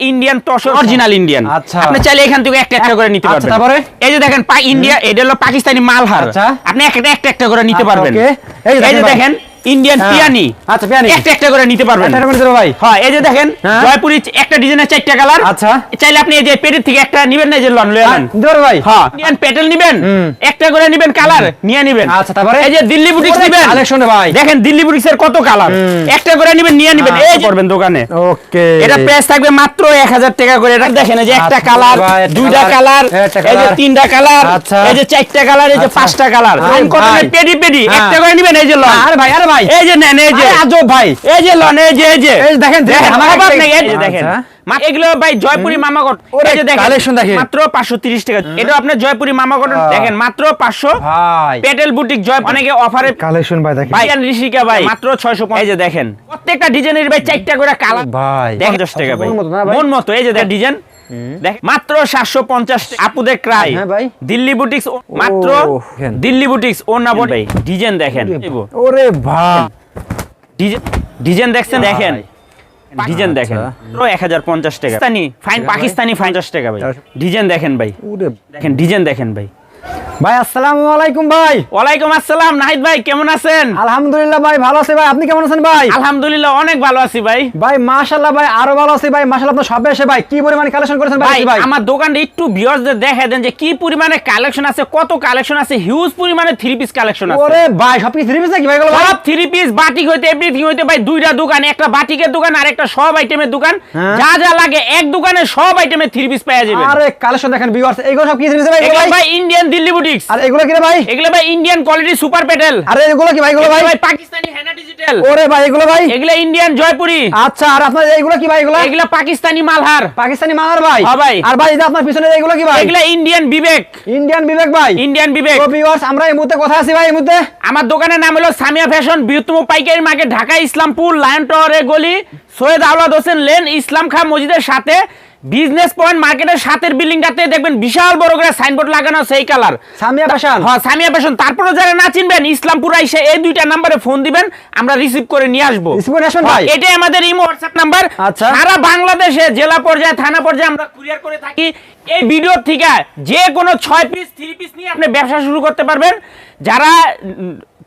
Indian tussar original Indian আচ্ছা। আপনি চাইলে এখান থেকে একটা একটা করে নিতে আচ্ছা, পারবেন তারপরে? এই যে দেখেন ইন্ডিয়া এটা হলো পাকিস্তানি মালহার আচ্ছা। আপনি একটা একটা একটা করে নিতে আচ্ছা, পারবেন এই যে। দেখেন ইন্ডিয়ান হ্যাঁ। পিয়ানি আচ্ছা, পিয়ানি। একটা একটা করে নিতে পারবেন একটা করে ভাই হ্যাঁ এই যে দেখেন হ্যাঁ। জয়পুরি একটা ডিজাইনের চারটা কালার আচ্ছা। চাইলে আপনি এই যে পেটের থেকে একটা নিবেন না যে লন লয়ে হ্যাঁ, নেন দিতে ভাই হ্যাঁ ইন্ডিয়ান পেটেল নিবেন। একটা করে নিবেন কালার নিয়ে নিবেন আচ্ছা, তারপরে? এই যে দিল্লি বুটিক্স নিবেন রে ভাই। দেখেন দিল্লি বুটিক্স এর কত কালার একটা করে নিবেন নিয়ে নিবেন হ্যাঁ। এই করবেন দোকানে ওকে এটা প্রাইস থাকবে মাত্র এক হাজার টাকা করে এটা দেখেন এই যে একটা আচ্ছা, কালার দুইটা কালার এই যে তিনটা কালার আচ্ছা। এই যে চারটা কালার এই যে আচ্ছা। পাঁচটা কালার লাইন পেডি পেডি হ্যাঁ। একটা করে নিবেন এই যে লন আরে ভাই আরে ভাই। এই যে নেন এই যে। আজব ভাই। এই যে লন এই যে এই যে। এই দেখেন, দেখেন, আমার একটা- এই যে দেখেন। আচ্ছা। এগুলো ভাই জয়পুরি ওরে, এই যে দেখেন collection দেখেন। মাত্র 530 টাকা। এটা আপনার জয়পুরি মামাগট আহ। দেখেন মাত্র 500 ভাই। পেটেল বুটিক জয় অনেকে অফারে কালেকশন ভাই দেখেন। ভাই ঋষিকা ভাই মাত্র 600 এই যে দেখেন। প্রত্যেকটা ডিজাইনের ভাই চারটা করে কালার ভাই। 50 টাকা ভাই। মন মতো না ভাই? মন মতো। এই যে দেখ ডিজাইন। মাত্র 750 আপুদের ক্রাই হ্যাঁ ভাই। দিল্লি বুটিক্স মাত্র দিল্লি বুটিক্স ও না ভাই ডিজাইন দেখেন। ওরে ভাই ডিজাইন দেখছেন দেখেন? ডিজাইন দেখেন। পুরো এক হাজার পঞ্চাশ টাকা। পাকিস্তানি। ফাইন পাকিস্তানি 50 টাকা ভাই। ডিজাইন দেখেন ভাই। দেখেন ডিজাইন দেখেন ভাই। ভাই আসসালামু আলাইকুম ভাই। ওয়ালাইকুম আসসালাম নাহিদ ভাই কেমন আছেন? আলহামদুলিল্লাহ ভাই ভালো আছি ভাই। আপনি কেমন আছেন ভাই? আলহামদুলিল্লাহ অনেক ভালো আছি ভাই। ভাই মাশাআল্লাহ ভাই আরও ভালো আছি ভাই। মাশাআল্লাহ আপনার সবে এসে ভাই কি পরিমাণ কালেকশন করেছেন ভাই ভাই আমার দোকানটা একটু ভিউয়ারদের দেখায় দেন যে কি পরিমাণে কালেকশন আছে কত কালেকশন আছে হিউজ পরিমাণে থ্রি পিস কালেকশন আছে। ওরে ভাই সব থ্রি পিস নাকি ভাই গুলো সব থ্রি পিস বাটিক হইতে এভরিথিং হইতে ভাই দুইটা দোকান একটা বাটিকের দোকান আর একটা সব আইটেমের দোকান। হ্যাঁ। যা যা লাগে এক দোকানে সব আইটেমের থ্রি পিস পাওয়া যাবে। আরে কালেকশন দেখেন ভিউয়ার্স এগুলো সব কি থ্রি পিস ভাই ভাই? Indian Delhi boutiques. আর এগুলো কি রে ভাই? এগুলো ভাই ইন্ডিয়ান কোয়ালিটি সুপার পেটেল আরে এগুলো কি ভাই এগুলো ভাই? ভাই পাকিস্তানি হেনা ডিজিটাল ওরে ভাই এগুলো ভাই? এগুলো ইন্ডিয়ান জয়পুরি। আচ্ছা আর আপনার এগুলো কি ভাই এগুলো? এগুলো পাকিস্তানি মালহার। পাকিস্তানি মাহার ভাই? হ্যাঁ ভাই। আর ভাই যে আপনার পিছনে এগুলো কি ভাই? এগুলো ইন্ডিয়ান বিবেক ইন্ডিয়ান বিবেক ভাই? ইন্ডিয়ান বিবেক তো ভিউয়ার্স আমরা এই মুহূর্তে কথা আছি ভাই এই মুহূর্তে? আমার দোকানের নাম হলো সামিয়া ফ্যাশন বৃহত্তম পাইকারি মার্কেট ঢাকা ইসলামপুর লায়ন টাওয়ারের গলি সৈয়দ আওলাদ হোসেন লেন ইসলাম খান মসজিদের সাথে। বিজনেস পয়েন্ট মার্কেটের সাথের বিল্ডিংটাতে দেখবেন বিশাল বড় করে সাইনবোর্ড লাগানো সেই কালার সামিয়া ফ্যাশন হ্যাঁ সামিয়া ফ্যাশন তারপরে যারা না চিনবেন ইসলামপুর এসে এই দুইটা নাম্বারে ফোন দিবেন আমরা রিসিভ করে নিয়ে আসব। আসবেন ভাই? হ্যাঁ, এটাই আমাদের ইমো হোয়াটসঅ্যাপ নাম্বার আচ্ছা। সারা বাংলাদেশে জেলা পর্যায়ে থানা পর্যায়ে আমরা কুরিয়ার করে থাকি। এই ভিডিওর থেকে যে কোনো ছয় পিস থ্রি পিস নিয়ে আপনি ব্যবসা শুরু করতে পারবেন। যারা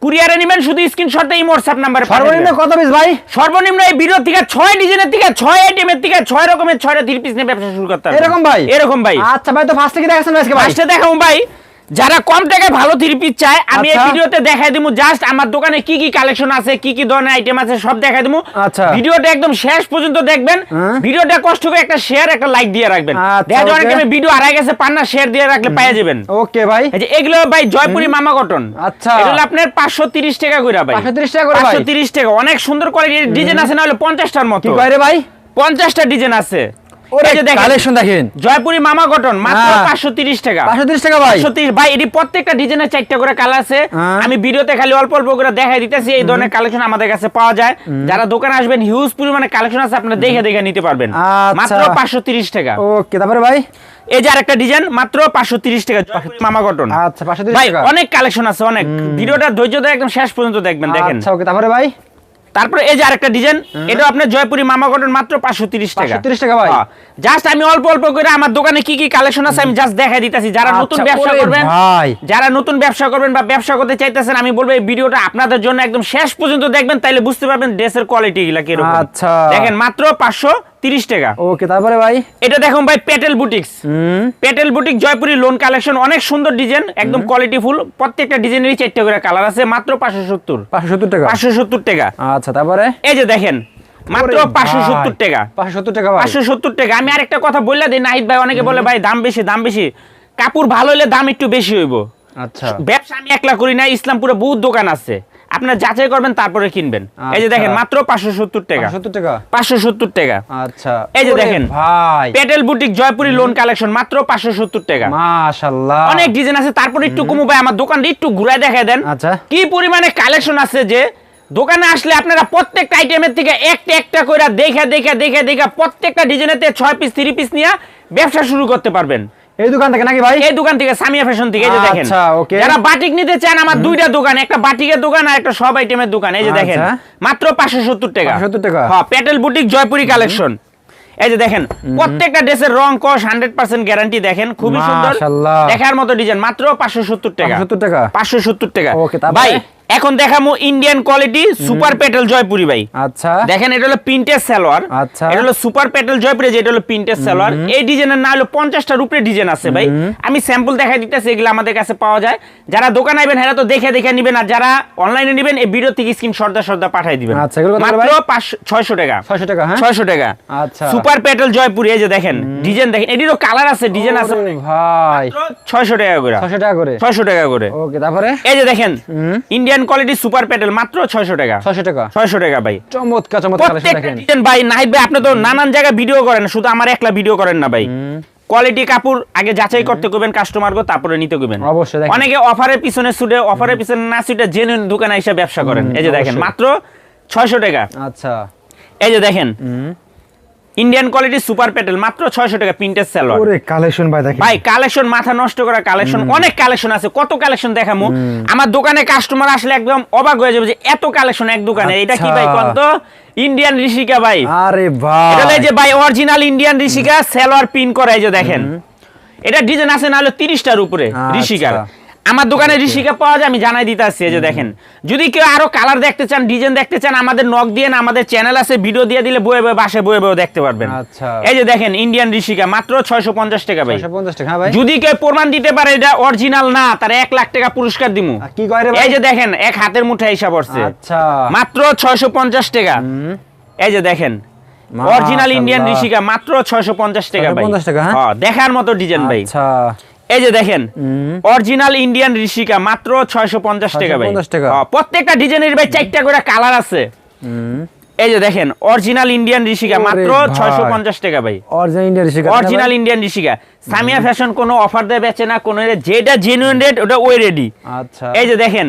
কুরিয়ারে নেবেন শুধু স্ক্রিনশটে এই হোয়াটসঅ্যাপ নাম্বারে সর্বনিম্ন কত পিস ভাই? সর্বনিম্ন এই ভিডিও থেকে ছয় ডিজাইনের থেকে ছয় আইটেমের থেকে ছয় রকমের ছয়টা থ্রি পিস নিয়ে ব্যবসা শুরু করতে হবে। এরকম ভাই? এরকম ভাই। আচ্ছা ভাই তো ফার্স্ট থেকে দেখাচ্ছেন আজকে ভাই? ফার্স্টে দেখাবো ভাই। যারা কম টাকায় ভালো থ্রি পিস চায় আমি এই আচ্ছা। ভিডিওতে দেখাই দিব জাস্ট আমার দোকানে কি কি কালেকশন আছে কি কি ধরনের আইটেম আছে সব দেখাই দিব আচ্ছা। ভিডিওটা একদম শেষ পর্যন্ত দেখবেন। হ্যাঁ। ভিডিওটা কষ্ট করে একটা শেয়ার একটা লাইক দিয়ে রাখবেন। আচ্ছা, দেখা যায় অনেক okay. টাইমে ভিডিও হারাই গেছে পান্না শেয়ার দিয়ে রাখলে পেয়ে যাবেন। ওকে ভাই। এই যে এগুলো ভাই জয়পুরি মামা কটন আচ্ছা। এটা হলো আপনার পাঁচশো তিরিশ টাকা করে ভাই। 530 টাকা করে ভাই। পাঁচশো তিরিশ টাকা। অনেক সুন্দর কোয়ালিটির ডিজাইন আছে না হলে পঞ্চাশটার মতো। কি কয় রে ভাই? পঞ্চাশটা ডিজাইন আছে। কালেকশন দেখেন জয়পুরি মামা কটন মাত্র হ্যাঁ। পাঁচশো তিরিশ টাকা। 530 টাকা ভাই। সত্যি ভাই এটি প্রত্যেকটা ডিজাইনের চারটা করে কালার আছে। হ্যাঁ। আমি ভিডিওতে খালি অল্প অল্প করে দেখাই দিতেছি এই ধরনের কালেকশন আমাদের কাছে পাওয়া যায়। যারা দোকানে আসবেন হিউজ পরিমাণে কালেকশন আছে আপনারা দেখে দেখে নিতে পারবেন। আচ্ছা। মাত্র পাঁচশো তিরিশ টাকা। ওকে তারপরে ভাই? এই যে আরেকটা ডিজাইন মাত্র পাঁচশো তিরিশ টাকা মামা কটন আচ্ছা 530 ভাই অনেক কালেকশন আছে অনেক। ভিডিওটা ধৈর্য ধরে একদম শেষ পর্যন্ত দেখবেন দেখেন। আচ্ছা ওকে তারপরে ভাই? তারপরে এই যে আরেকটা ডিজাইন এটা আপনার জয়পুরি মামা কটন মাত্র পাঁচশো তিরিশ টাকা। তিরিশ টাকা ভাই। জাস্ট আমি অল্প অল্প করে আমার দোকানে কি কি কালেকশন আছে আমি জাস্ট দেখাই দিতেছি। যারা নতুন আচ্ছা, ব্যবসা করবেন যারা নতুন ব্যবসা করবেন বা ব্যবসা করতে চাইতেছেন আমি বলব এই ভিডিওটা আপনাদের জন্য একদম শেষ পর্যন্ত দেখবেন তাইলে বুঝতে পারবেন ড্রেসের কোয়ালিটি গুলা কীরকম। আচ্ছা। দেখেন মাত্র পাঁচশো তিরিশ টাকা। ওকে তারপরে ভাই? এটা দেখুন ভাই petal boutiques petal boutique Jaipuri lawn collection অনেক সুন্দর ডিজাইন একদম কোয়ালিটি ফুল প্রত্যেকটা ডিজাইনেরই চারটে করে কালার আছে মাত্র পাঁচশো সত্তর। 570 টাকা? পাঁচশো সত্তর টাকা। আচ্ছা তারপরে? এই যে দেখেন মাত্র পাঁচশো সত্তর টাকা। 570 টাকা ভাই। পাঁচশো সত্তর টাকা। আমি আরেকটা কথা বললে দিই নাহিদ ভাই অনেকে বলে ভাই দাম বেশি দাম বেশি। কাপড় ভালো হলে দাম একটু বেশি হইব। আচ্ছা। ব্যবসা আমি একলা করি না ইসলামপুরে বহুত দোকান আছে। আপনার যাচাই করবেন তারপরে কিনবেন। এই যে আচ্ছা। দেখেন মাত্র পাঁচশো সত্তর টাকা। 570 টাকা? পাঁচশো সত্তর টাকা। আচ্ছা। এই যে দেখেন। ভাই। Petal boutique Jaipuri lawn collection মাত্র পাঁচশো সত্তর টাকা। মাশাআল্লাহ। অনেক ডিজাইন আছে তারপরে একটু কমু ভাই আমার দোকানটা একটু ঘুরায় দেখায় দেন। আচ্ছা। কি পরিমাণে কালেকশন আছে যে দোকানে আসলে আপনারা প্রত্যেকটা আইটেমের থেকে একটা একটা করে দেখে দেখে দেখে দেখে প্রত্যেকটা ডিজাইনেতে ছয় পিস থ্রি পিস নিয়ে ব্যবসা শুরু করতে পারবেন। এই দোকান থেকে নাকি ভাই? এই দোকান থেকে সামিয়া ফ্যাশন থেকে এই যে দেখেন। আচ্ছা, okay. যারা বাটিক নিতে চান আমার দুইটা দোকান একটা বাটিকের দোকান আর একটা সব আইটেমের দোকান এই যে দেখেন। আচ্ছা। মাত্র পাঁচশো সত্তর টাকা। 570 টাকা। হ্যাঁ পেটেল বুটিক জয়পুরি কালেকশন এই যে দেখেন প্রত্যেকটা ড্রেসের রং কস হান্ড্রেড পার্সেন্ট গ্যারান্টি দেখেন খুবই সুন্দর। মাশাআল্লাহ। দেখার মতো ডিজাইন মাত্র পাঁচশো সত্তর টাকা। 570 টাকা? পাঁচশো সত্তর টাকা। Okay, ভাই এখন দেখামো Indian quality super petal Jaipuri ভাই। আচ্ছা। দেখেন এটা হলো প্রিন্টের সালোয়ার আচ্ছা। এটা হলো সুপার পেটেল জয়পুরে যেটা হলো প্রিন্টের সালোয়ার এই ডিজাইনের না হলো পঞ্চাশটার উপরে ডিজাইন আছে ভাই। আমি স্যাম্পল দেখাই দিতেছি এগুলো আমাদের কাছে পাওয়া যায়। যারা দোকানে আইবেন হেরা তো দেখে দেখে নিবেন আর যারা অনলাইনে নিবেন এই ভিডিও থেকে স্ক্রিন সর্দা সর্দা পাঠাই দিবেন। আচ্ছা, এগুলো মাত্র ভাই? পাঁচশো ছয়শো টাকা। 600 টাকা হ্যাঁ? ছয়শো টাকা। আচ্ছা। সুপার পেট্রোল জয়পুরি এই যে দেখেন ডিজাইন দেখেন এটিরও কালার আছে ডিজাইন আছে। ভাই। ছয়শো টাকা করে। 600 টাকা করে। ছয়শো টাকা করে। ওকে তারপরে? এই যে দেখেন ইন্ডিয়ান কোয়ালিটি সুপার পেট্রোল মাত্র ছয়শো টাকা। 600 টাকা। ছয়শো টাকা ভাই। চমৎকার চমৎকার দেখেন। ডিজাইন ভাই নাহিদ ভাই আপনি তো নানান জায়গায় ভিডিও করেন শুধু আমার একলা ভিডিও করেন না ভাই। কোয়ালিটি কাপড় আগে যাচাই করতে কইবেন কাস্টমার গো তারপরে নিতে কইবেন অবশ্যই দেখেন। অনেকে অফারের পিছনে সুটে অফারের পিছনে না সুটে জেনুইন দোকানে এসে ব্যবসা করেন। এই যে দেখেন মাত্র ছয়শো টাকা। আচ্ছা। এই যে দেখেন ইন্ডিয়ান কোয়ালিটি সুপার পেটেল মাত্র ছয়শো টাকা প্রিন্টের সেলোয়ার ওরে কালেকশন ভাই দেখেন। ভাই কালেকশন মাথা নষ্ট করা কালেকশন অনেক কালেকশন আছে কত কালেকশন দেখামু? আমার দোকানে কাস্টমার আসলে একদম অবাক হয়ে যাবে যে এত কালেকশন এক দোকানে এটা কি ভাই আচ্ছা। কত ইন্ডিয়ান ঋষিকা ভাই। আরে এটা ভাই এই যে ভাই original Indian Rishika salwar pin করা এই যে দেখেন। এটা ডিজাইন আছে না হলো তিরিশটার উপরে আচ্ছা। ঋষিকার। আমার দোকানে ঋষিকা পাওয়া যায় আমি জানাই দিতে আসছি এই যে দেখেন। যদি কেউ আরও কালার দেখতে চান ডিজাইন দেখতে চান আমাদের নক দিয়ে না আমাদের চ্যানেল আছে ভিডিও দিয়ে দিলে বয়ে বয়ে বাসে বয়ে বয়ে দেখতে পারবেন। আচ্ছা। এই যে দেখেন ইন্ডিয়ান ঋষিকা মাত্র ছয়শো পঞ্চাশ টাকা ভাই। 650 টাকা হ্যাঁ ভাই। যদি কেউ প্রমাণ দিতে পারে এটা অরিজিনাল না তার এক লাখ টাকা পুরস্কার দিমু। এই যে দেখেন এক হাতের মুঠে হিসাব পড়ছে আচ্ছা। মাত্র ছয়শো পঞ্চাশ টাকা। এই যে দেখেন অরিজিনাল ইন্ডিয়ান ঋষিকা মাত্র ছয়শো পঞ্চাশ টাকা ভাই। 650 টাকা, হ্যাঁ? হ্যাঁ, দেখার মতো ডিজাইন ভাই। আচ্ছা। এই যে দেখেন অরিজিনাল ইন্ডিয়ান ঋষিকা মাত্র ছয়শো পঞ্চাশ টাকা ভাই। 650 টাকা। হ্যাঁ, প্রত্যেকটা ডিজাইনের ভাই চারটা করে কালার আছে। এই যে দেখেন অরিজিনাল ইন্ডিয়ান ঋষিকা মাত্র ভাই। ছয়শো পঞ্চাশ টাকা ভাই। Original India Rishika original Indian Rishika. Samia fashion কোনো অফার দেয় বেচে না কোনো যেটা জেনুইন রেট ওটা ওই রেডি আচ্ছা। এই যে দেখেন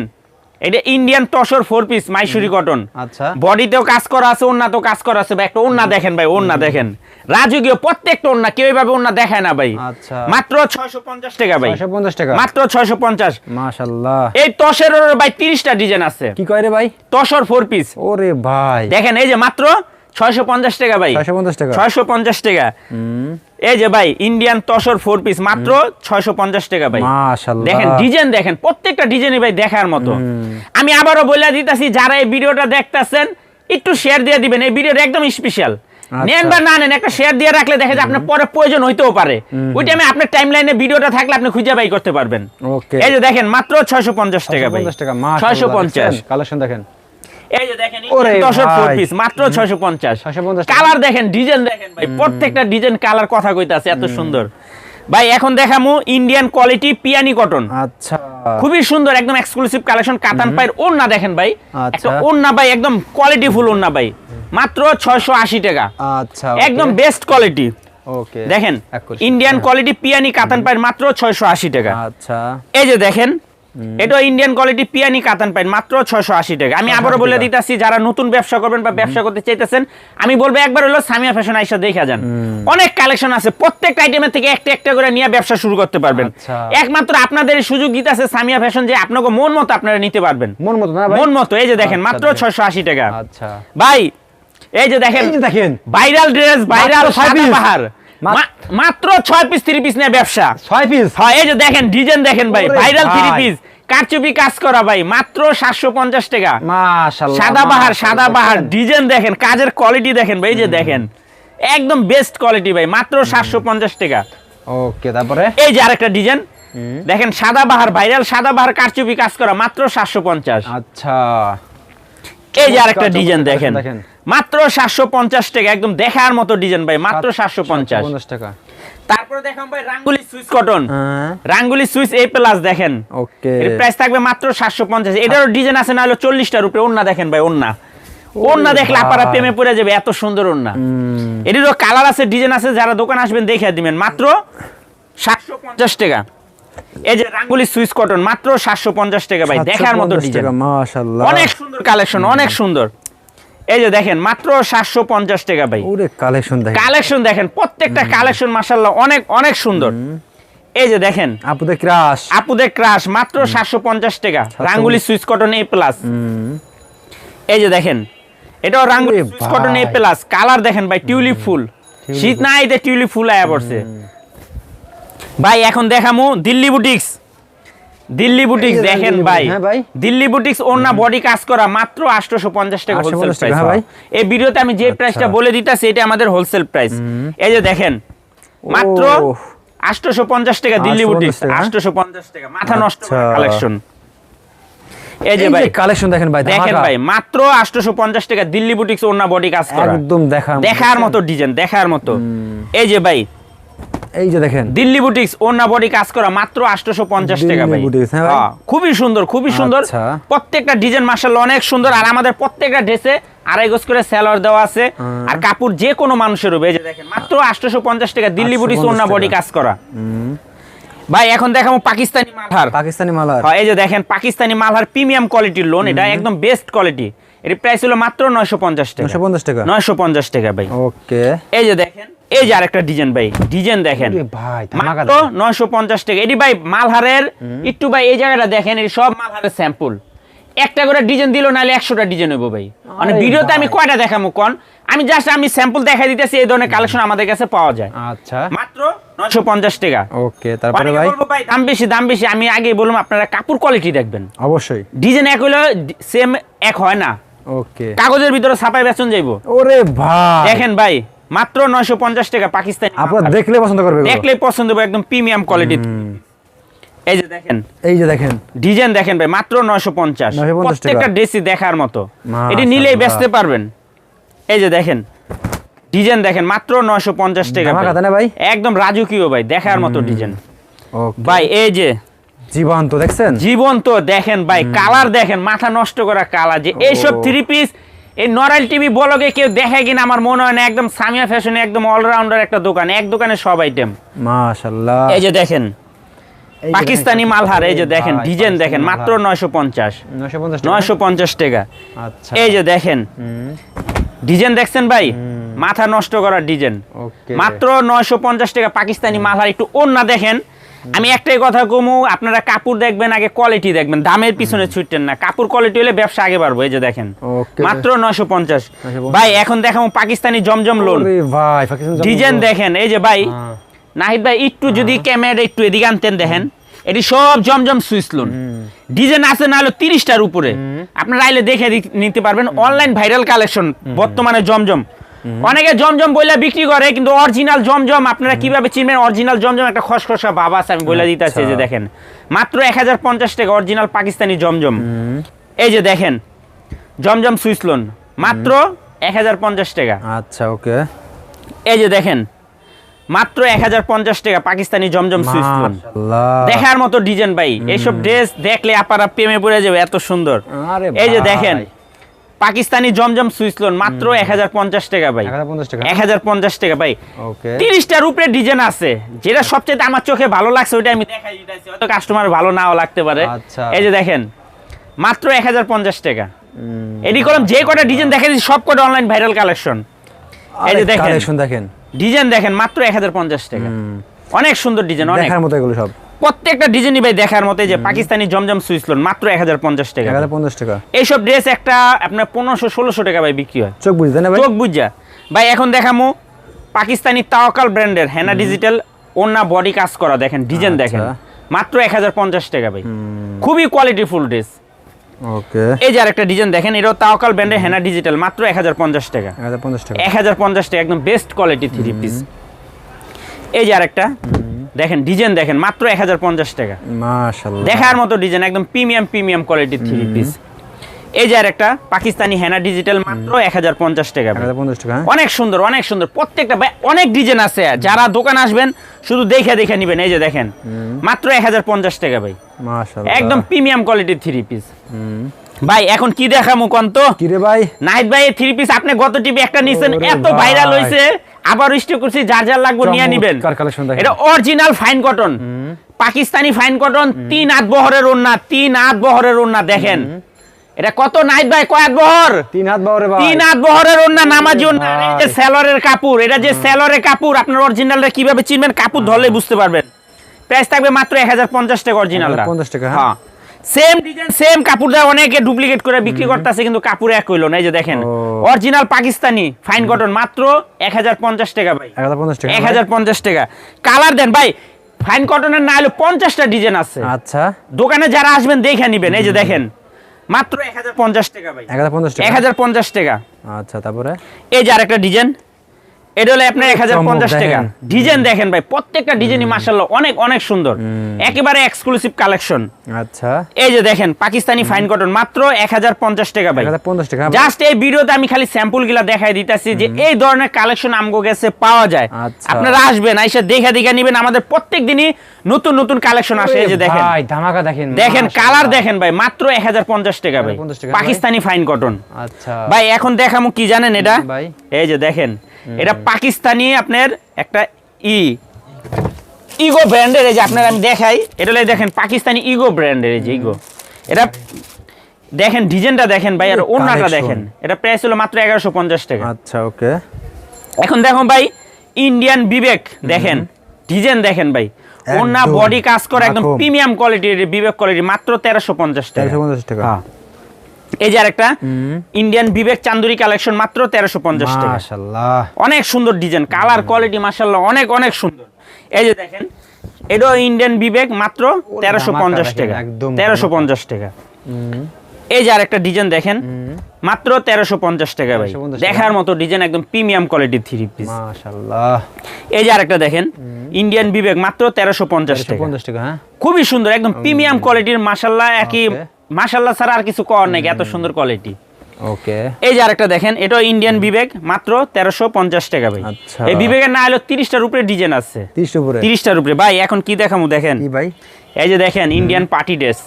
এটা Indian tussar four piece Mysuri cotton আচ্ছা। বডিতেও কাজ করা আছে ওন্নাতেও কাজ করা আছে ভাই। একটা ওন্না দেখেন ভাই ওন্না দেখেন। রাজকীয় প্রত্যেকটা ওন্না কেউ এভাবে ওন্না দেখায় না ভাই। আচ্ছা। মাত্র ছয়শো পঞ্চাশ টাকা ভাই। 650 টাকা। মাত্র ছয়শো পঞ্চাশ। মাশাআল্লাহ এই টসরের ভাই তিরিশটা ডিজাইন আছে। কি কয় রে ভাই? তসর ফোর পিস ওরে ভাই। দেখেন এই যে মাত্র ছয়শো পঞ্চাশ টাকা ভাই। 650 টাকা। ছয়শো পঞ্চাশ টাকা। এই যে ভাই ইন্ডিয়ান তসর ফোর পিস মাত্র ছয়শো পঞ্চাশ টাকা ভাই। মাশাআল্লাহ দেখেন ডিজাইন দেখেন প্রত্যেকটা ডিজাইনই ভাই দেখার মতো। আমি আবারও বলে দিতেছি যারা এই ভিডিওটা দেখতেছেন একটু শেয়ার দিয়ে দিবেন। এই ভিডিওটা একদম স্পেশাল আচ্ছা। নেন বা না নেন একটা শেয়ার দিয়ে রাখলে দেখা যায় আপনার পরে প্রয়োজন হইতেও পারে। ওইটা আমি আপনার টাইম লাইনে ভিডিওটা থাকলে আপনি খুঁজে বাই করতে পারবেন। ওকে। এই যে দেখেন মাত্র ছয়শো পঞ্চাশ টাকা ভাই। 650 টাকা ছয়শো পঞ্চাশ। কালেকশন দেখেন। এই যে দেখেন ভাই। পিস মাত্র 650 কালার দেখেন ডিজাইন দেখেন ভাই প্রত্যেকটা ডিজাইন কালার কথা কইতাছে এত সুন্দর। ভাই এখন দেখামু ইন্ডিয়ান কোয়ালিটি পিয়ানি কটন আচ্ছা। খুবই সুন্দর একদম এক্সক্লুসিভ কালেকশন কাতান পায়ের ওন্না দেখেন ভাই। আচ্ছা। একটা ওন্না ভাই একদম কোয়ালিটি ফুল ওন্না ভাই। মাত্র ছয়শো আশি টাকা। আচ্ছা একদম বেস্ট কোয়ালিটি ওকে দেখেন ইন্ডিয়ান কোয়ালিটি পিয়ানি কাতান পায়ের মাত্র ছয়শো আশি টাকা। আচ্ছা। এই যে দেখেন এটা ইন্ডিয়ান কোয়ালিটি পিয়ানি কাতান পাইন মাত্র ছয়শো আশি টাকা। আমি আবারও বলে। দিতেছি যারা নতুন ব্যবসা করবেন বা ব্যবসা করতে চাইতেছেন আমি বলব একবার হলো সামিয়া ফ্যাশন আইসা দেখা যান। অনেক কালেকশন আছে প্রত্যেকটা আইটেমের থেকে একটা একটা করে নিয়ে ব্যবসা শুরু করতে পারবেন। আচ্ছা। একমাত্র আপনাদের সুযোগ দিতে আছে সামিয়া ফ্যাশন যে আপনাকে মন মতো আপনারা নিতে পারবেন। মন মতো না মন মতো এই যে দেখেন আচ্ছা, মাত্র। ছয়শো আশি টাকা। আচ্ছা। ভাই এই যে দেখেন দেখেন। ভাইরাল ড্রেস ভাইরাল সাদা পাহাড়। মাত্র ছয় পিস থ্রি পিস নিয়ে ব্যবসা। ছয় পিস হ্যাঁ এই যে দেখেন ডিজাইন দেখেন ভাই ভাইরাল থ্রি পিস কারচুপি কাজ করা ভাই মাত্র সাতশো পঞ্চাশ টাকা। সাদা বাহার সাদা বাহার ডিজাইন দেখেন কাজের কোয়ালিটি দেখেন ভাই এই যে দেখেন। একদম বেস্ট কোয়ালিটি ভাই মাত্র সাতশো পঞ্চাশ টাকা। ওকে তারপরে? এই যে আরেকটা ডিজাইন দেখেন সাদা বাহার ভাইরাল সাদা বাহার কারচুপি কাজ করা মাত্র সাতশো পঞ্চাশ। আচ্ছা। এই যে আরেকটা ডিজাইন দেখেন। মাত্র সাতশো পঞ্চাশ টাকা একদম দেখার মতো ডিজাইন ভাই মাত্র সাতশো পঞ্চাশ। 750 টাকা। তারপরে দেখাম ভাই রাঙ্গুলি সুইচ কটন হ্যাঁ। রাঙ্গুলি সুইচ এ প্লাস দেখেন। ওকে। এর প্রাইস থাকবে মাত্র সাতশো পঞ্চাশ। এটারও ডিজাইন আছে না হলো চল্লিশটার উপরে ওন্না দেখেন ভাই ওন্না ওন্না দেখলে আপনারা প্রেমে পড়ে যাবে এত সুন্দর ওন্না এটিরও কালার আছে ডিজাইন আছে যারা দোকান আসবেন দেখে দিবেন। মাত্র সাতশো পঞ্চাশ টাকা। এই যে রাঙ্গুলি সুইচ কটন মাত্র সাতশো পঞ্চাশ টাকা ভাই দেখার মতো ডিজাইন মাশাআল্লাহ। অনেক সুন্দর কালেকশন অনেক সুন্দর। এই যে দেখেন মাত্র সাতশো পঞ্চাশ টাকা ভাই। ওরে কালেকশন দেখেন। কালেকশন দেখেন প্রত্যেকটা কালেকশন মাসাল্লাহ অনেক অনেক সুন্দর। এই যে দেখেন আপুদের ক্রাশ আপুদের ক্রাশ মাত্র সাতশো পঞ্চাশ টাকা। রাঙ্গুলি সুইচ কটন এ প্লাস এই যে দেখেন এটাও রাঙ্গুলি Swiss cotton A plus colour দেখেন ভাই টিউলিপ ফুল। শীত না এতে টিউলিপ ফুল আয়া পড়ছে। ভাই এখন দেখামু দিল্লি বুটিক্স দিল্লি বুটিক্স দেখেন দিল্লি ভাই। হ্যাঁ দিল্লি বুটিক্স ওনা বডি কাজ করা মাত্র 850 টাকা হোলসেল প্রাইস হ্যাঁ ভাই। এই ভিডিওতে আমি যে প্রাইসটা আচ্ছা। বলে দিতাছি এটা আমাদের হোলসেল প্রাইস এই যে দেখেন মাত্র ওহ। 850 টাকা দিল্লি বুটিক্স টাকা। 850 টাকা। মাথা নষ্ট আচ্ছা। কালেকশন এই এই যে ভাই কালেকশন দেখেন ভাই দেখেন ভাই মাত্র 850 টাকা দিল্লি বুটিক্স ওনা বডি কাজ করা। একদম দেখার মতো, দেখার মতো ডিজাইন দেখার মতো। এই যে ভাই এই যে দেখেন। দিল্লি বুটিক্স ওনা বডি কাজ করা মাত্র 850 টাকা ভাই। বুটিক্স, হ্যাঁ ভাই? খুবই সুন্দর খুবই সুন্দর। আচ্ছা। প্রত্যেকটা ডিজাইন মার্শাল্লাহ অনেক সুন্দর। আর আমাদের প্রত্যেকটা ড্রেসে আড়াই গজ করে সেলর দেওয়া আছে। আর কাপড় যে কোনো মানুষের হবে। এই যে দেখেন মাত্র 850 টাকা দিল্লি বুটিক্স ওনা বডি কাজ করা। ভাই এখন দেখাবো পাকিস্তানি মালহার। পাকিস্তানি মালার হ্যাঁ, এই যে দেখেন পাকিস্তানি মালহার প্রিমিয়াম কোয়ালিটির লোন এটা একদম বেস্ট কোয়ালিটি এর প্রাইস হলো মাত্র 950 টাকা। 950 টাকা? 950 টাকা ভাই। ওকে। এই যে দেখেন এই যে আরেকটা ডিজাইন ভাই ডিজাইন দেখেন। মাত্র নয়শো পঞ্চাশ টাকা। এটি ভাই মালহারের একটু ভাই এই জায়গাটা দেখেন এটি সব মালহারের স্যাম্পল একটা করে ডিজাইন দিল নাহলে একশোটা ডিজাইন হইব ভাই। মানে ভিডিওতে আমি। কয়টা দেখাবো কোন? আমি জাস্ট আমি স্যাম্পল দেখাই দিতেছি এই ধরনের কালেকশন আমাদের কাছে পাওয়া যায়। আচ্ছা। মাত্র নয়শো পঞ্চাশ টাকা। ওকে তারপরে ভাই? দাম বেশি দাম বেশি। আমি আগে বললাম আপনারা কাপড় কোয়ালিটি দেখবেন। অবশ্যই। ডিজাইন এক হইলে সেম এক হয় না। ওকে। কাগজের ভিতরে ছাপাই বেচন যাইবো। ওরে ভাই। দেখেন ভাই মাত্র নয়শো পঞ্চাশ টাকা পাকিস্তানি আপনারা দেখলে পছন্দ করবে দেখলে পছন্দ হবে একদম প্রিমিয়াম কোয়ালিটি এই যে দেখেন। এই যে দেখেন। ডিজাইন দেখেন ভাই মাত্র নয়শো পঞ্চাশ। 950 প্রত্যেকটা টাকা। ড্রেসই দেখার মতো। এটি নিলেই বেচতে পারবেন। এই যে দেখেন ডিজাইন দেখেন মাত্র নয়শো পঞ্চাশ টাকা ভাই। একদম রাজকীয় ভাই দেখার মতো ডিজাইন। ভাই এই যে জীবন্ত দেখছেন? জীবন তো দেখেন ভাই কালার দেখেন মাথা নষ্ট করা কালার যে এইসব থ্রি পিস এই নরাল টিভি বলগে কেউ দেখে কিনা আমার মনে হয় না একদম সামিয়া ফ্যাশনে একদম অলরাউন্ডার একটা দোকান এক দোকানে সব আইটেম মাশাআল্লাহ এই যে দেখেন পাকিস্তানি মালহার এই যে দেখেন ডিজাইন দেখেন মাত্র মালহার। নয়শো পঞ্চাশ। 950 টাকা? নয়শো পঞ্চাশ টাকা। আচ্ছা। এই যে দেখেন ডিজাইন দেখছেন ভাই? মাথা নষ্ট করার ডিজাইন। ওকে। মাত্র নয়শো পঞ্চাশ টাকা পাকিস্তানি মালহার একটু ওন্না দেখেন। আমি একটাই কথা কমু আপনারা কাপড় দেখবেন আগে কোয়ালিটি দেখবেন। দামের পিছনে ছুটতেন না। কাপড় কোয়ালিটি হলে ব্যবসা আগে বাড়বো এই যে দেখেন। মাত্র নয়শো পঞ্চাশ। 950 ভাই এখন দেখাবো পাকিস্তানি জমজম লোন। ডিজাইন দেখেন এই যে ভাই হ্যাঁ। নাহিদ ভাই একটু যদি ক্যামেরা একটু এদিকে আনতেন দেখেন এটি সব জমজম সুইচ লোন। ডিজাইন আছে না হলো তিরিশটার উপরে। আপনারা আইলে দেখে নিতে পারবেন। অনলাইন ভাইরাল কালেকশন বর্তমানে জমজম। অনেকে জমজম বইলা বিক্রি করে কিন্তু অরিজিনাল জমজম আপনারা কীভাবে চিনবেন? অরিজিনাল জমজম একটা খসখসা ভাব আছে আমি বইলা দিতেছি যে আচ্ছা। দেখেন। মাত্র এক হাজার পঞ্চাশ টাকা অরিজিনাল পাকিস্তানি জমজম। এই যে দেখেন জমজম সুইচ লোন। মাত্র এক হাজার পঞ্চাশ টাকা। আচ্ছা ওকে। এই যে দেখেন মাত্র এক হাজার পঞ্চাশ টাকা পাকিস্তানি জমজম লোন। দেখার মতো ডিজাইন ভাই। এইসব ড্রেস দেখলে আপনারা প্রেমে পড়ে যাবে এত সুন্দর। এই যে দেখেন পাকিস্তানি জমজম সুইচ লোন মাত্র এক হাজার পঞ্চাশ টাকা ভাই। এক হাজার পঞ্চাশ টাকা? ভাই। তিরিশটার উপরে ডিজাইন আছে। যেটা সবচেয়ে আমার চোখে ভালো লাগছে ওইটা আমি দেখাই হয়তো কাস্টমার ভালো নাও লাগতে পারে। আচ্ছা। এই যে দেখেন মাত্র এক হাজার পঞ্চাশ টাকা। এডি কলম যে কটা ডিজাইন দেখা দিচ্ছি সব কটা অনলাইন ভাইরাল কালেকশন এই যে দেখেন কালেকশন দেখেন। ডিজাইন দেখেন মাত্র এক হাজার পঞ্চাশ টাকা। অনেক সুন্দর ডিজাইন অনেক। দেখার মতো এগুলো সব। প্রত্যেকটা ডিজাইনই ভাই দেখার মতো যে পাকিস্তানি জমজম সুইচ লোন মাত্র এক হাজার পঞ্চাশ টাকা। 1050 টাকা। এইসব ড্রেস একটা আপনার পনেরোশো ষোলোশো টাকা ভাই বিক্রি হয়। চোখ বুঝতে না ভাই? চোখ বুঝা। ভাই এখন দেখামো পাকিস্তানি তাওয়াকাল ব্র্যান্ডের হেনা ডিজিটাল ওনা বডি কাজ করা দেখেন ডিজাইন আচ্ছা। দেখেন। মাত্র এক হাজার পঞ্চাশ টাকা ভাই। খুবই কোয়ালিটিফুল ড্রেস ওকে। এই যে আরেকটা ডিজাইন দেখেন এটাও তাওকাল ব্র্যান্ডের হেনা ডিজিটাল মাত্র এক হাজার পঞ্চাশ টাকা। 1050 টাকা। এক হাজার পঞ্চাশ টাকা একদম বেস্ট কোয়ালিটি থ্রি পিস এই যে আরেকটা। দেখেন ডিজাইন দেখেন মাত্র এক হাজার পঞ্চাশ টাকা। মাশাআল্লাহ। দেখার মতো ডিজাইন একদম প্রিমিয়াম প্রিমিয়াম কোয়ালিটির থ্রি পিস এই যে আরেকটা পাকিস্তানি হেনা ডিজিটাল মাত্র এক হাজার পঞ্চাশ টাকা ভাই। 1050 টাকা হ্যাঁ? অনেক সুন্দর অনেক সুন্দর। প্রত্যেকটা অনেক ডিজাইন আছে। যারা দোকান আসবেন শুধু দেখে দেখে নিবেন। এই যে দেখেন মাত্র এক হাজার পঞ্চাশ টাকা ভাই। একদম প্রিমিয়াম কোয়ালিটির থ্রি পিস ভাই এখন কি দেখামু কন্ত কি রে ভাই? নাহিদ ভাই থ্রি পিস আপনি গত টিভি একটা নিছেন এত ভাই। ভাইরাল হইছে। আবার স্টক করছি যার যার লাগবে নিয়ে নিবেন। এটা original fine cotton Pakistani fine cotton তিন আট বহরের ওন্না তিন আট বহরের ওন্না দেখেন। এটা কত নাইট ভাই কয় বহর? তিন হাত বাবারে ভাই। তিন আট বহরের ওন্না নামাজি ওন্না যে সেলরের কাপড় এটা যে সেলরের কাপড় আপনার অরিজিনালটা কীভাবে চিনবেন? কাপড় ধরলে বুঝতে পারবেন। প্রাইস থাকবে মাত্র এক হাজার পঞ্চাশ টাকা অরিজিনালটা 1050 টাকা, হ্যাঁ। সেম ডিজাইন সেম কাপড় দেওয়া অনেকে ডুপ্লিকেট করে বিক্রি করতেছে কিন্তু কাপড় এক হইল না এই যে দেখেন। অরিজিনাল পাকিস্তানি ফাইন কটন মাত্র এক হাজার পঞ্চাশ টাকা ভাই। এক হাজার পঞ্চাশ টাকা এক হাজার পঞ্চাশ টাকা। কালার দেন ভাই ফাইন কটনের না হলে পঞ্চাশটা ডিজাইন আছে। আচ্ছা। দোকানে যারা আসবেন দেখে নিবেন এই যে দেখেন। মাত্র এক হাজার পঞ্চাশ টাকা ভাই। এক হাজার পঞ্চাশ টাকা? এক হাজার পঞ্চাশ টাকা। আচ্ছা তারপরে? এই যে আরেকটা ডিজাইন এটা হলো আপনার এক হাজার পঞ্চাশ টাকা। ডিজাইন দেখেন ভাই প্রত্যেকটা ডিজাইনই অনেক অনেক সুন্দর। একেবারে এক্সক্লুসিভ কালেকশন আচ্ছা। এই যে দেখেন পাকিস্তানি ফাইন কটন মাত্র এক হাজার পঞ্চাশ টাকা ভাই। পঞ্চাশ টাকা জাস্ট এই ভিডিওতে আমি খালি স্যাম্পলগুলা দেখাই দিতেছি যে এই ধরনের কালেকশন আমগো গেছে পাওয়া যায়। আচ্ছা। আপনারা আসবেন আইসা দেখে দেখে নিবেন আমাদের প্রত্যেক দিনই নতুন নতুন কালেকশন আসে এই যে দেখেন। ভাই ধামাকা দেখেন দেখেন কালার দেখেন ভাই মাত্র এক হাজার পঞ্চাশ টাকা ভাই। পাকিস্তানি ফাইন কটন আচ্ছা। ভাই এখন দেখামু কি জানেন এটা? ভাই। এই যে দেখেন এটা পাকিস্তানি আপনার একটা ই। ইগো ব্র্যান্ডের এই যে আপনার আমি দেখাই এটা হলো দেখেন পাকিস্তানি ইগো ব্র্যান্ডের এই যে ইগো এটা দেখেন ডিজাইনটা দেখেন ভাই আর collection। দেখেন। এটা প্রাইস হলো মাত্র এগারোশো পঞ্চাশ টাকা। আচ্ছা ওকে এখন দেখুন ভাই ইন্ডিয়ান বিবেক দেখেন ডিজাইন দেখেন ভাই। একদম। বডি কাজ করে একদম প্রিমিয়াম কোয়ালিটির বিবেক কোয়ালিটি মাত্র তেরোশো পঞ্চাশ টাকা। চারশো পঞ্চাশ টাকা। হ্যাঁ। এই যে আরেকটা ইন্ডিয়ান বিবেক চান্দুরি কালেকশন মাত্র তেরোশো পঞ্চাশ টাকা। অনেক সুন্দর ডিজাইন কালার কোয়ালিটি মাসাল্লাহ অনেক অনেক সুন্দর। এই যে দেখেন এটাও ইন্ডিয়ান বিবেক মাত্র তেরোশো পঞ্চাশ টাকা। তেরোশো পঞ্চাশ টাকা। এই যে আরেকটা ডিজাইন দেখেন মাত্র তেরোশো পঞ্চাশ টাকা ভাই। দেখার মতো ডিজাইন একদম প্রিমিয়াম কোয়ালিটির থ্রি পিস এই যে আরেকটা দেখেন ইন্ডিয়ান বিবেক মাত্র তেরোশো পঞ্চাশ টাকা। খুবই সুন্দর একদম প্রিমিয়াম কোয়ালিটির মাসাল্লাহ একই মাসাল্লাহ ছাড়া আর কিছু কর নাকি এত সুন্দর কোয়ালিটি ওকে। এই যে আরেকটা দেখেন এটা ইন্ডিয়ান বিবেক মাত্র তেরোশো পঞ্চাশ টাকা ভাই। আচ্ছা। এই বিবেকের না হলো তিরিশটার উপরে ডিজাইন আছে। তিরিশ উপরে? তিরিশটার উপরে। ভাই এখন কি দেখামু দেখেন? কি ভাই? এই যে দেখেন ইন্ডিয়ান পার্টি ড্রেস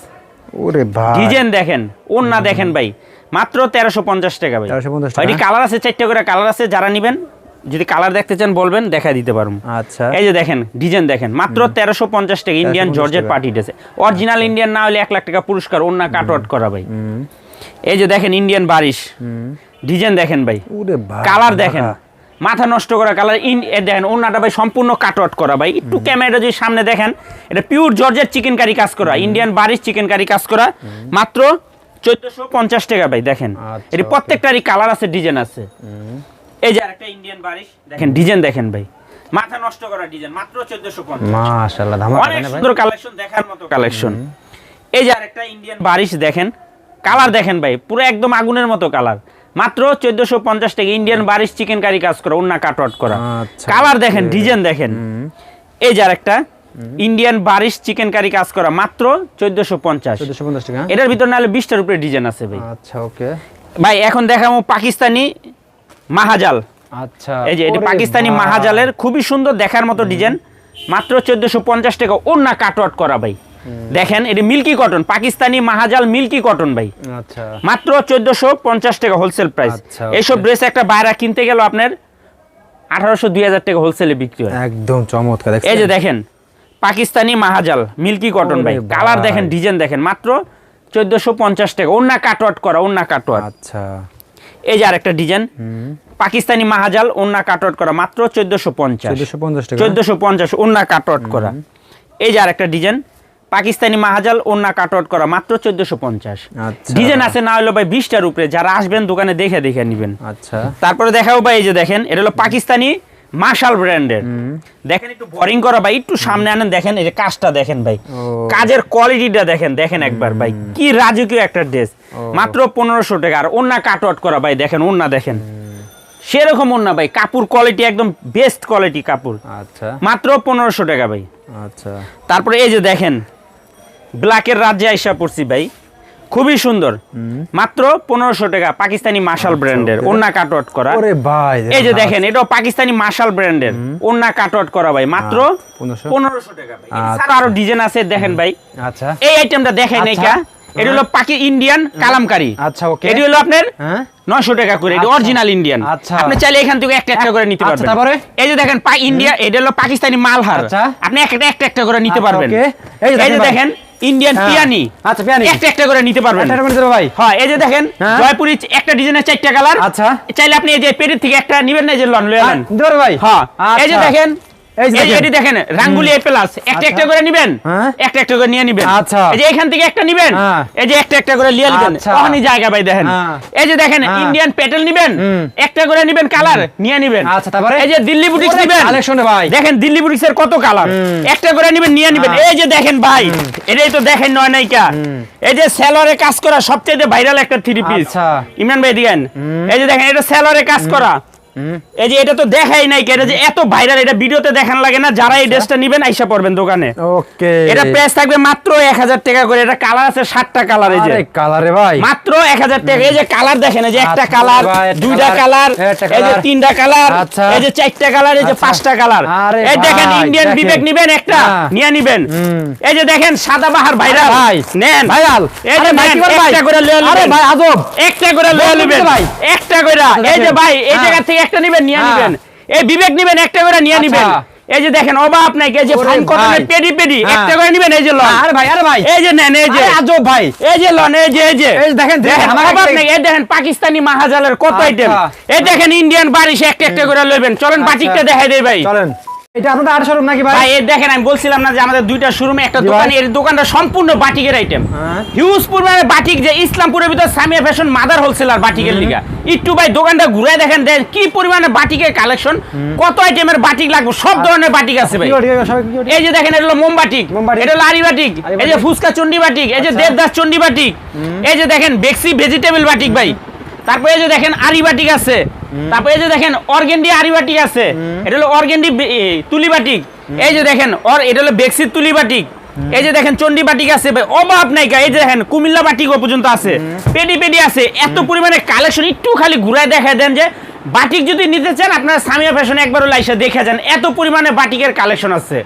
ওরে ভাই। ডিজাইন দেখেন ওন্না দেখেন ভাই। মাত্র তেরোশো পঞ্চাশ টাকা ভাই। 1350 টাকা। কালার আছে চারটে করে কালার আছে যারা নিবেন যদি কালার দেখতে চান বলবেন দেখা দিতে পারব। আচ্ছা। এই যে দেখেন ডিজাইন দেখেন মাত্র তেরোশো পঞ্চাশ টাকা ইন্ডিয়ান 1350 জর্জের পার্টি ড্রেস অরিজিনাল ইন্ডিয়ান না হলে এক লাখ টাকা পুরস্কার ওন্না কাট আউট করা ভাই এই যে দেখেন ইন্ডিয়ান বারিশ। ডিজাইন দেখেন ভাই। কালার দেখেন। মাথা নষ্ট করা কালার ইন এ দেখেন ওনাটা ভাই সম্পূর্ণ কাট আউট করা ভাই একটু ক্যামেরা যদি সামনে দেখেন এটা পিওর জর্জের চিকেন কারি কাজ করা ইন্ডিয়ান বারিশ চিকেন কারি কাজ করা। মাত্র চোদ্দশো পঞ্চাশ টাকা ভাই দেখেন। আচ্ছা, এটি প্রত্যেকটারই কালার আছে ডিজাইন আছে। এই যে আরেকটা ইন্ডিয়ান বারিশ দেখেন ডিজাইন দেখেন ভাই। মাথা নষ্ট করা ডিজাইন মাত্র চোদ্দশো পঞ্চাশ। মাশাআল্লাহ ধামাকা অনেক সুন্দর কালেকশন দেখার মতো কালেকশন এই যে আরেকটা ইন্ডিয়ান বারিশ দেখেন কালার দেখেন ভাই পুরো একদম আগুনের মতো কালার মাত্র চোদ্দশো পঞ্চাশ টাকা ইন্ডিয়ান বারিশ চিকেন কারি কাজ করা অন্য কাট আউট করা। আচ্ছা, কালার দেখেন ডিজাইন দেখেন। এই যে আরেকটা ইন্ডিয়ান বারিশ চিকেন কারি কাজ করা মাত্র চোদ্দশো পঞ্চাশ। চোদ্দশো পঞ্চাশ টাকা। এটার ভিতর নাহলে বিশটার উপরে ডিজাইন আছে ভাই। আচ্ছা ওকে ভাই এখন দেখাবো পাকিস্তানি মাহাজাল। আচ্ছা এই যে এটি পাকিস্তানি মাহাজালের খুবই সুন্দর দেখার মতো ডিজাইন। মাত্র চোদ্দশো পঞ্চাশ টাকা অন্য কাট আউট করা ভাই। দেখেন এটি milky cotton Pakistani মাহাজাল milky cotton ভাই। আচ্ছা। মাত্র চোদ্দশো পঞ্চাশ টাকা হোলসেল প্রাইস আচ্ছা, এইসব ড্রেস একটা বাইরে কিনতে গেল আপনার আঠারোশো দুই হাজার টাকা হোলসেলে বিক্রি হয়। একদম চমৎকার এই যে দেখেন পাকিস্তানি মাহাজাল মিল্কি কটন ভাই। কালার দেখেন ডিজাইন দেখেন। মাত্র চোদ্দশো পঞ্চাশ টাকা অন্য কাট আউট করা অন্য কাট আউট আচ্ছা। এই যে আরেকটা ডিজাইন। পাকিস্তানি মাহাজাল ওন্না কাট করা। মাত্র চোদ্দশো পঞ্চাশ। চোদ্দশো পঞ্চাশ ওন্না কাট করা। এই যে আরেকটা ডিজাইন। পাকিস্তানি মাহাজাল ওন্না কাট করা। মাত্র চোদ্দশো পঞ্চাশ। ডিজাইন আছে না হলো ভাই বিশটার উপরে। যারা আসবেন দোকানে দেখে দেখে নিবেন। আচ্ছা। তারপরে দেখাও ভাই এই যে দেখেন এটা হলো পাকিস্তানি মার্শাল ব্র্যান্ডের। দেখেন একটু বোরিং করা ভাই একটু সামনে আনেন দেখেন এই যে কাজটা দেখেন ভাই। কাজের কোয়ালিটিটা দেখেন দেখেন একবার ভাই। কি রাজকীয় একটা ড্রেস মাত্র পনেরোশো টাকা। আর ওন্না কাট আউট করা ভাই দেখেন ওন্না দেখেন। সেরকম ওন্না ভাই কাপড় কোয়ালিটি একদম বেস্ট কোয়ালিটি কাপড়। আচ্ছা। মাত্র পনেরোশো টাকা ভাই। আচ্ছা। তারপরে এই যে দেখেন ব্ল্যাকের রাজ্যে আইসা পড়ছি ভাই। খুবই সুন্দর। মাত্র পনেরোশো টাকা পাকিস্তানি মার্শাল ব্র্যান্ডের okay. ওন্না কাট আউট করা। ভাই এই যে দেখেন এটাও পাকিস্তানি মার্শাল ব্র্যান্ডের ওন্না কাট আউট করা ভাই মাত্র পনেরোশো। টাকা ভাই। আচ্ছা। আরও ডিজাইন আছে দেখেন ভাই। আচ্ছা। এই আইটেমটা দেখেন আচ্ছা। এইটা। এটা হলো পাকি ইন্ডিয়ান কালামকারি। আচ্ছা ওকে। এটি হলো আপনার হ্যাঁ। নয়শো টাকা করে। এটি আচ্ছা। অরিজিনাল ইন্ডিয়ান আচ্ছা। আপনি চাইলে এখান থেকে একটা একটা করে নিতে আচ্ছা, পারবেন। তারপরে? এই যে দেখেন ইন্ডিয়া এটা হলো পাকিস্তানি মালহার। আচ্ছা। আপনি একটা একটা একটা করে নিতে আচ্ছা, পারবেন। এই যে। দেখেন ইন্ডিয়ান হ্যাঁ। পিয়ানি। আচ্ছা পিয়ানি। একটা একটা করে নিতে পারবেন। একটা করে ভাই। হ্যাঁ এই যে দেখেন হ্যাঁ। জয়পুরি একটা ডিজাইনের চারটা কালার আচ্ছা। চাইলে আপনি এই যে পেটের থেকে একটা নিবেন না এই যে লন লয়ে হ্যাঁ, নেন ভাই। হ্যাঁ এই যে আচ্ছা। দেখেন এই যে এই যে দেখেন। রাঙ্গুলি এ প্লাস একটা আচ্ছা। একটা করে নিবেন হ্যাঁ। একটা একটা করে নিয়ে নিবেন আচ্ছা। এই যে এখান থেকে একটা নিবেন হ্যাঁ। এই যে একটা একটা করে নিয়ে নিবেন আচ্ছা। জায়গা দেখেন হ্যাঁ। এই যে দেখেন। ইন্ডিয়ান পেটেল নিবেন একটা করে নিবেন কালার নিয়ে নিবেন আচ্ছা, তারপরে? এই যে দিল্লি বুটিক্স নিবেন ভাই। দেখেন দিল্লি বুটিক্স এর কত কালার একটা করে নিবেন নিয়ে নিবেন। এই যে দেখেন ভাই এটাই তো দেখেন নয় নাইকা এই যে সেলরে কাজ করা সবচেয়ে ভাইরাল একটা থ্রি পিস। ইমরান ভাই দিয়েন এই যে দেখেন এটা সেলরে কাজ করা এই যে এটা তো দেখাই নাই এটা যে এত ভাইরাল এটা ভিডিওতে দেখান লাগে না যারা এই ড্রেসটা নিবেন আইসা পড়বেন দোকানে ওকে এটা প্রাইস থাকবে মাত্র এক হাজার টাকা করে এটা কালার আছে সাতটা কালার এই যে আরে কালারে ভাই মাত্র এক হাজার টাকা এই যে কালার দেখেন এই যে একটা আচ্ছা, কালার দুইটা কালার এই যে তিনটা কালার আচ্ছা। এই যে চারটা কালার এই যে আচ্ছা। পাঁচটা কালার এই দেখেন ইন্ডিয়ান বিবেক নিবেন একটা হ্যাঁ। নিয়ে নিবেন এই যে দেখেন সাদা বাহার ভাইরাল ভাই নেন ভাইরাল এই যে ভাই একটা করে লয়ে আরে ভাই আজব একটা করে লয়ে নেবেন ভাই। একটা করে এই যে ভাই এই হ্যাঁ। জায়গা থেকে একটা নেবেন নিয়ে নিবেন নেবেন। এই বিবেক নেবেন একটা করে নিয়ে নিবেন নেবেন। এই যে দেখেন অভাব নাই এই যে ফোন ফাইন ভাই। পেডি পেডি হ্যাঁ। একটা করে নিবেন এই যে লন। আরে ভাই আরে ভাই। এই যে নেন এই যে। আজব ভাই। এই যে লন এই যে এই যে। এই দেখেন, আমার অভাব নাই এই দেখেন পাকিস্তানি মাহাজালের কত আচ্ছা। আইটেম এই দেখেন ইন্ডিয়ান বারিশ একটা একটা করে লইবেন। চলেন আচ্ছা। বাটিকটা দেখাই দেই ভাই। চলেন। এটা আপনাদের আট শোরুম নাকি ভাই? ভাই দেখেন আমি বলছিলাম না যে আমাদের দুইটা শোরুমে একটা দোকান এর দোকানটা সম্পূর্ণ বাটিকের আইটেম হ্যাঁ। হিউজ পরিমাণে বাটিক যে ইসলামপুরের ভিতর সামিয়া ফ্যাশন মাদার হোলসেলার বাটিকের লিগা। একটু ভাই দোকানটা ঘুরে দেখেন কি পরিমাণে বাটিকের কালেকশন কত আইটেমের বাটিক লাগবে সব ধরনের বাটিক আছে ভাই? এই যে দেখেন এটা হলো মোমবাটিক। এটা হলো আরি বাটিক। এই যে চন্ডি বাটিক। এই যে। দেবদাস চন্ডি বাটিক। এই যে দেখেন বেক্সি ভেজিটেবল বাটিক ভাই। তারপরে যে দেখেন আরি বাটিক আছে তারপরে যে দেখেন অর্গেন্ডি আরি বাটিক আছে এটা হলো অর্গেন্ডি বে- এ, তুলি বাটিক এই যে দেখেন অর এটা হলো বেক্সির তুলি বাটিক এই যে দেখেন চন্ডি বাটিক আছে ভাই। অভাব নাই। এই যে দেখেন কুমিল্লা বাটিক পর্যন্ত আছে। পেডি পেডি আছে। এত পরিমাণে কালেকশন একটু খালি ঘুরায় দেখা দেন যে বাটিক যদি নিতে চান আপনারা সামিয়া ফ্যাশনে একবার লাইসা দেখে যান। এত পরিমাণে বাটিকের কালেকশন আছে।